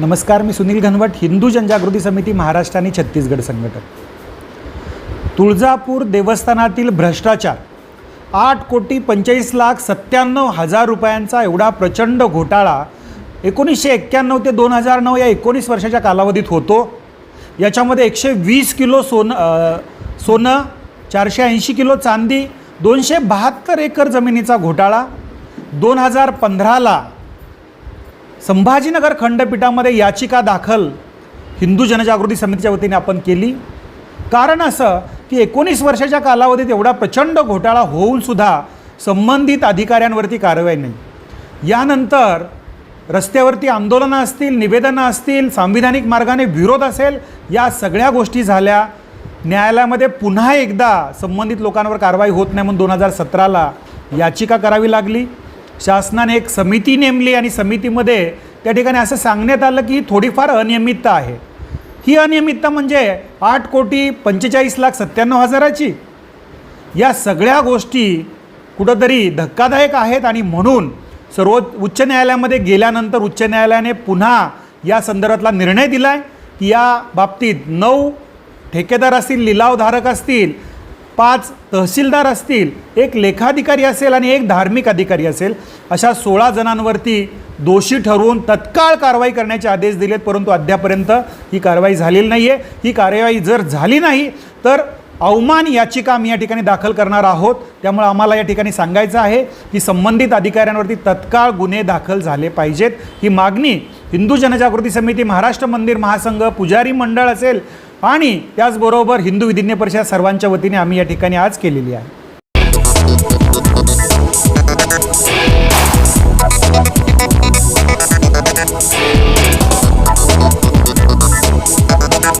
नमस्कार मी सुनील घनवट हिंदू जनजागृती समिती महाराष्ट्र आणि छत्तीसगड संघटक. तुळजापूर देवस्थानातील भ्रष्टाचार आठ कोटी पंचेचाळीस लाख सत्त्याण्णव हजार रुपयांचा एवढा प्रचंड घोटाळा एकोणीसशे एक्क्याण्णव ते दोन हजार नऊ या एकोणीस वर्षाच्या कालावधीत होतो. याच्यामध्ये एकशे वीस किलो सोनं सोनं चारशे ऐंशी किलो चांदी दोनशे बहात्तर एकर जमिनीचा घोटाळा दोन हजार पंधराला संभाजीनगर खंडपीठामध्ये याचिका दाखल हिंदू जनजागृती समितीच्या वतीने आपण केली. कारण असं की एकोणीस वर्षाच्या कालावधीत एवढा प्रचंड घोटाळा होऊनसुद्धा संबंधित अधिकाऱ्यांवरती कारवाई नाही. यानंतर रस्त्यावरती आंदोलनं असतील निवेदनं असतील सांविधानिक मार्गाने विरोध असेल या सगळ्या गोष्टी झाल्या. न्यायालयामध्ये पुन्हा एकदा संबंधित लोकांवर कारवाई होत नाही म्हणून दोन हजार सतराला याचिका करावी लागली. शासनाने एक समिती नेमली आणि समितीमध्ये त्या ठिकाणी असं सांगण्यात आलं की ही थोडीफार अनियमितता आहे. ही अनियमितता म्हणजे आठ कोटी पंचेचाळीस लाख सत्त्याण्णव हजाराची. या सगळ्या गोष्टी कुठंतरी धक्कादायक आहेत आणि म्हणून सर्वोच्च उच्च न्यायालयामध्ये गेल्यानंतर उच्च न्यायालयाने पुन्हा या संदर्भातला निर्णय दिला आहे की या बाबतीत नऊ ठेकेदार असतील लिलावधारक असतील पाच तहसीलदार असतील एक लेखाधिकारी असेल आणि एक धार्मिक अधिकारी असेल अशा सोळा जणांवरती दोषी ठरवून तत्काळ कारवाई करण्याचे आदेश दिलेत परंतु अद्यापर्यंत ही कारवाई झालेली नाही आहे ही कारवाई जर झाली नाही तर अवमान याचिका आम्ही या ठिकाणी दाखल करणार आहोत. त्यामुळे आम्हाला या ठिकाणी सांगायचं आहे की संबंधित अधिकाऱ्यांवरती तत्काळ गुन्हे दाखल झाले पाहिजेत. ही मागणी हिंदू जनजागृती समिती महाराष्ट्र मंदिर महासंघ पुजारी मंडळ असेल आणि त्याचबरोबर हिंदू विधिज्ञ परिषद सर्वांच्या वतीने आम्ही या ठिकाणी आज केलेली आहे.